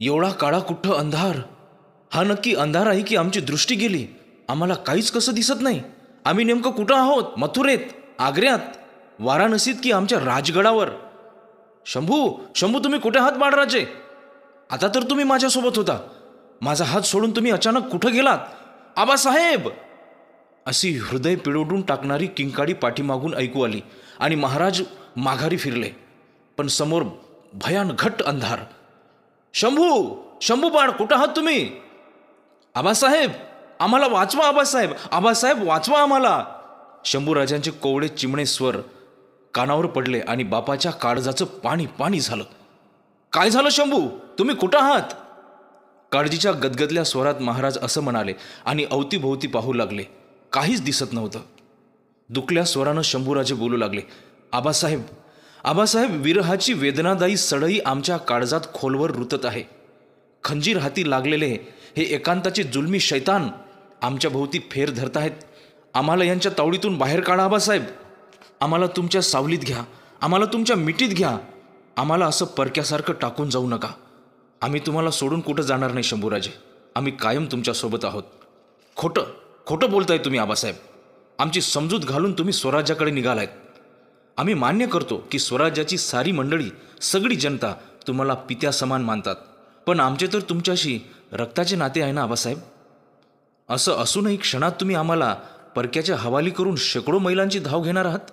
एवढा काळा कुठं अंधार? हा नक्की अंधार आहे की आमची दृष्टी गेली? आम्हाला काहीच कसं दिसत नाही. आम्ही नेमकं कुठं आहोत? मथुरेत? आग्र्यात? वाराणसीत की आमच्या राजगडावर? शंभू शंभू तुम्ही कुठे आहात बाळराजे? आता तर तुम्ही माझ्यासोबत होता. माझा हात सोडून तुम्ही अचानक कुठं गेलात? आबासाहेब! अशी हृदय पिळवडून टाकणारी किंकाळी पाठीमागून ऐकू आली आणि महाराज माघारी फिरले. पण समोर भयान घट्ट अंधार. शंभू शंभू बाळ कुठं आहात तुम्ही? आबासाहेब आम्हाला वाचवा आबासाहेब आबासाहेब वाचवा आम्हाला. शंभूराजांचे कोवळे चिमणे स्वर कानावर पडले आणि बापाच्या काळजाचं पाणी पाणी झालं. काय झालं शंभू? तुम्ही कुठं आहात? काळजीच्या गदगदल्या स्वरात महाराज असं म्हणाले आणि अवतीभोवती पाहू लागले. काहीच दिसत नव्हतं. दुखल्या स्वरानं शंभूराजे बोलू लागले आबासाहेब आबासाहेब विरहाची वेदनादायी सडई आमच्या काळजात खोलवर रुतत आहे. खंजीर हाती लागलेले हे एकांताचे जुलमी शैतान आमच्या भोवती फेर धरत आहेत. आम्हाला यांच्या तावडीतून बाहेर काढा आबासाहेब. आम्हाला तुमच्या सावलीत घ्या. आम्हाला तुमच्या मिठीत घ्या. आम्हाला असं परक्यासारखं टाकून जाऊ नका. आम्ही तुम्हाला सोडून कुठं जाणार नाही शंभूराजे. आम्ही कायम तुमच्यासोबत आहोत. खोटं खोटं बोलताय तुम्ही आबासाहेब. आमची समजूत घालून तुम्ही स्वराज्याकडे निघालायत. आम्ही मान्य करतो की स्वराज्याची सारी मंडळी सगळी जनता तुम्हाला पित्या समान मानतात. पण आमचे तर तुमच्याशी रक्ताचे नाते आहे ना आबासाहेब? असं असूनही क्षणात तुम्ही आम्हाला परक्याच्या हवाली करून शेकडो मैलांची धाव घेणार आहात?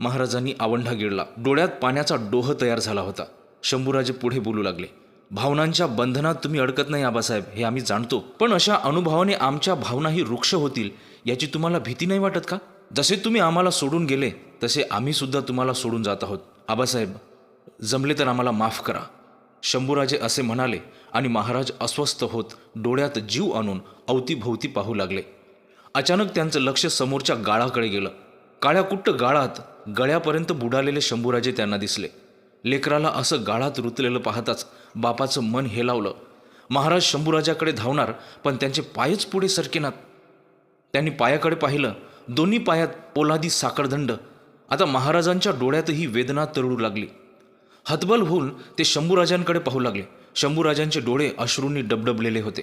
महाराजांनी आवंढा गिळला. डोळ्यात पाण्याचा डोह तयार झाला होता. शंभूराजे पुढे बोलू लागले. भावनांच्या बंधनात तुम्ही अडकत नाही आबासाहेब हे आम्ही जाणतो. पण अशा अनुभवाने आमच्या भावनाही वृक्ष होतील याची तुम्हाला भीती नाही वाटत का? जसे तुम्ही आम्हाला सोडून गेले तसे आम्ही सुद्धा तुम्हाला सोडून जात आहोत. आबासाहेब जमले तर आम्हाला माफ करा. शंभूराजे असे म्हणाले आणि महाराज अस्वस्थ होत डोळ्यात जीव आणून अवतीभोवती पाहू लागले. अचानक त्यांचं लक्ष समोरच्या गाळाकडे गेलं. काळ्या कुट्ट गाळात गळ्यापर्यंत बुडालेले शंभूराजे त्यांना दिसले. लेकराला असं गाळात रुतलेलं पाहताच बापाचं मन हेलावलं महाराज शंभूराजाकडे धावणार पण त्यांचे पायच पुढे सरकेनात. त्यांनी पायाकडे पाहिलं दोन्ही पायात पोलादी साखरदंड. आता महाराजांच्या डोळ्यातही वेदना तरळू लागली. हतबल होऊन ते शंभूराजांकडे पाहू लागले. शंभूराजांचे डोळे अश्रूंनी डबडबलेले होते.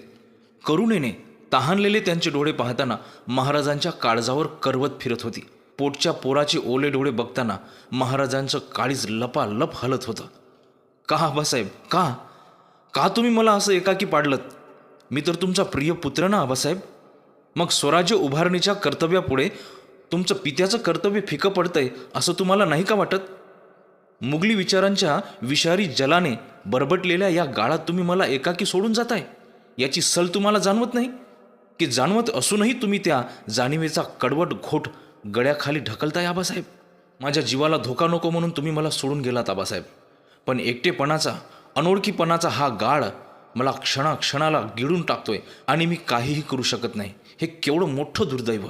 करुणेने तहानलेले त्यांचे डोळे पाहताना महाराजांच्या काळजावर करवत फिरत होती. पोटच्या पोराचे ओले डोळे बघताना महाराजांचं काळीज लपालप हलत होतं. का आबासाहेब? का? का तुम्ही मला असं एकाकी पाडलत? मी तर तुमचा प्रिय पुत्र ना आबासाहेब? मग स्वराज्य उभारणीच्या कर्तव्यापुढे तुमचं पित्याचं कर्तव्य फिकं पडतंय असं तुम्हाला नाही का वाटत? मुघली विचारांच्या विषारी जलाने बरबटलेल्या या गाळात तुम्ही मला एकाकी सोडून जाताय? याची सल तुम्हाला जाणवत नाही? की जाणवत असूनही तुम्ही त्या जाणीवेचा कडवट घोट गळ्याखाली ढकलताय आबासाहेब? माझ्या जीवाला धोका नको म्हणून तुम्ही मला सोडून गेलात आबासाहेब. पण एकटेपणाचा अनोळखीपणाचा हा गाळ मला क्षणाक्षणाला गिळून टाकतोय आणि मी काहीही करू शकत नाही. हे केवढं मोठं दुर्दैव.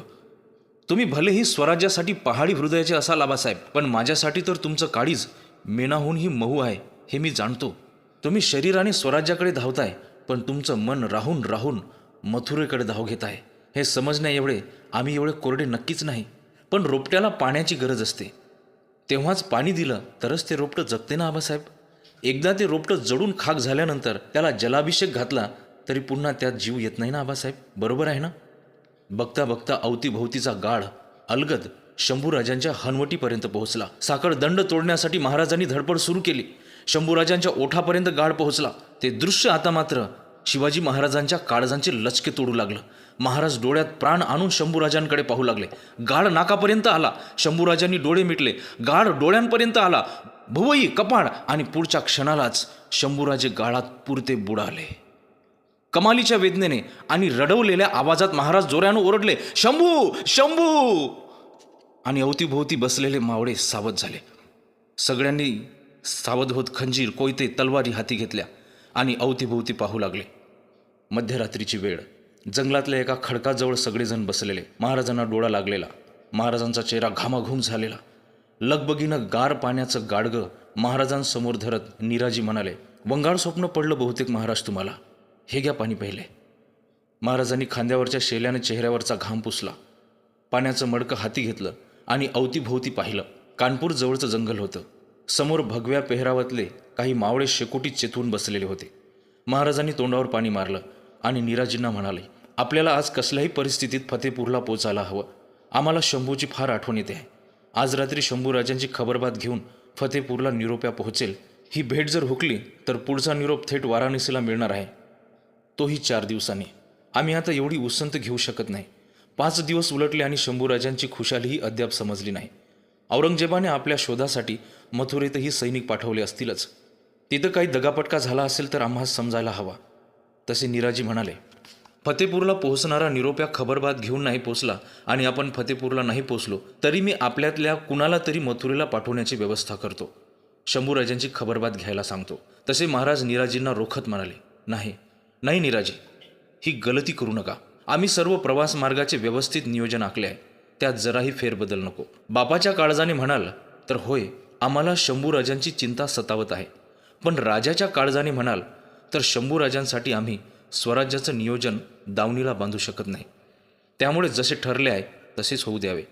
तुम्ही भलेही स्वराज्यासाठी पहाडी हृदयाचे असाल आबासाहेब पण माझ्यासाठी तर तुमचं काळीज मेणाहूनही महू आहे हे मी जाणतो. तुम्ही शरीराने स्वराज्याकडे धावताय पण तुमचं मन राहून राहून मथुरेकडे धाव घेत आहे हे समजण्या एवढे आम्ही एवढे कोरडे नक्कीच नाही. पण रोपट्याला पाण्याची गरज असते. तेव्हाच पाणी दिलं तरच ते रोपटं जगते ना आबासाहेब? एकदा ते रोपटं जडून खाक झाल्यानंतर त्याला जलाभिषेक घातला तरी पुन्हा त्यात जीव येत नाही ना आबासाहेब? बरोबर आहे ना? बघता बघता अवतीभोवतीचा गाढ अलगद शंभूराजांच्या हनवटीपर्यंत पोहोचला. साखळ दंड तोडण्यासाठी महाराजांनी धडपड सुरू केली. शंभूराजांच्या ओठापर्यंत गाढ पोहोचला. ते दृश्य आता मात्र शिवाजी महाराजांच्या काळजांचे लचके तोडू लागलं. महाराज डोळ्यात प्राण आणून शंभूराजांकडे पाहू लागले. गाढ नाकापर्यंत आला. शंभूराजांनी डोळे मिटले. गाढ डोळ्यांपर्यंत आला. भुवई कपाळ आणि पुढच्या क्षणालाच शंभूराजे गाळात पुरते बुडाले. कमालीच्या वेदनेने आणि रडवलेल्या आवाजात महाराज जोऱ्यानं ओरडले शंभू शंभू! आणि अवतीभोवती बसलेले मावळे सावध झाले. सगळ्यांनी सावध होत खंजीर कोयते तलवारी हाती घेतल्या आणि अवतीभोवती पाहू लागले. मध्यरात्रीची वेळ. जंगलातल्या एका खडकाजवळ सगळेजण बसलेले. महाराजांना डोळा लागलेला. महाराजांचा चेहरा घामाघूम झालेला. लगबगीनं गार पाण्याचं गाडगं महाराजांसमोर धरत निराजी म्हणाले वंगाळ स्वप्न पडलं बहुतेक महाराज तुम्हाला. हे घ्या पाणी पहिले. महाराजांनी खांद्यावरच्या शेल्याने चेहऱ्यावरचा घाम पुसला. पाण्याचं मडकं हाती घेतलं आणि अवतीभोवती पाहिलं. कानपूर जवळचं जंगल होतं. समोर भगव्या पेहरावातले काही मावळे शेकोटीत चेतवून बसलेले होते. महाराजांनी तोंडावर पाणी मारलं आणि निराजींना म्हणाले आपल्याला आज कसल्याही परिस्थितीत फतेपूरला पोचायला हवं. आम्हाला शंभूची फार आठवण येते. आहे आज रात्री शंभूराजांची खबरबात घेऊन फतेपूरला निरोप्या पोहोचेल. ही भेट जर हुकली तर पुढचा निरोप थेट वाराणसीला मिळणार आहे. तोही चार दिवसांनी. आम्ही आता एवढी उसंत घेऊ शकत नाही. पाच दिवस उलटले आणि शंभूराजांची खुशालीही अद्याप समजली नाही. औरंगजेबाने आपल्या शोधासाठी मथुरेतही सैनिक पाठवले असतीलच. तिथं काही दगापटका झाला असेल तर आम्हा समजायला हवा. तसे निराजी म्हणाले फतेपूरला पोहोचणारा निरोप्या खबरबात घेऊन नाही पोचला आणि आपण फतेपूरला नाही पोचलो तरी मी आपल्यातल्या कुणाला तरी मथुरेला पाठवण्याची व्यवस्था करतो. शंभूराजांची खबरबात घ्यायला सांगतो. तसे महाराज निराजींना रोखत म्हणाले नाही नाही निराजी ही गलती करू नका. आम्ही सर्व प्रवास मार्गाचे व्यवस्थित नियोजन आखले आहे. त्यात जराही फेरबदल नको. बापाच्या काळजाने म्हणाल तर होय आम्हाला शंभूराजांची चिंता सतावत आहे. पण राजाच्या काळजाने म्हणाल तर शंभूराजांसाठी आम्ही स्वराज्याचं नियोजन दावणीला बांधू शकत नाही. त्यामुळे जसे ठरले आहे तसेच होऊ द्यावे.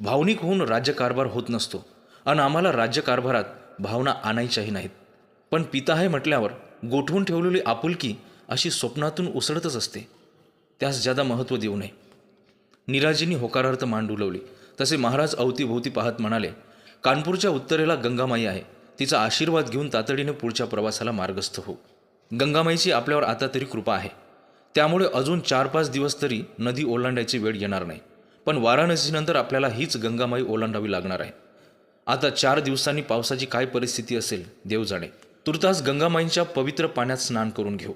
भावनिक होऊन राज्यकारभार होत नसतो आणि आम्हाला राज्यकारभारात भावना आणायच्याही नाहीत. पण पिता आहे म्हटल्यावर गोठवून ठेवलेली आपुलकी अशी स्वप्नातून उसळतच असते. त्यास ज्यादा महत्त्व देऊ नये. निराजींनी होकारार्थ मान डुलवली तसे महाराज अवतीभोवती पाहत म्हणाले कानपूरच्या उत्तरेला गंगामाई आहे. तिचा आशीर्वाद घेऊन तातडीने पुढच्या प्रवासाला मार्गस्थ हो. गंगामाईची आपल्यावर आता तरी कृपा आहे. त्यामुळे अजून चार पाच दिवस तरी नदी ओलांडायची वेळ येणार नाही. पण वाराणसीनंतर आपल्याला हीच गंगामाई ओलांडावी लागणार आहे. आता चार दिवसांनी पावसाची काय परिस्थिती असेल देव जाणे. तुर्तास गंगामाईंच्या पवित्र पाण्यात स्नान करून घेऊ.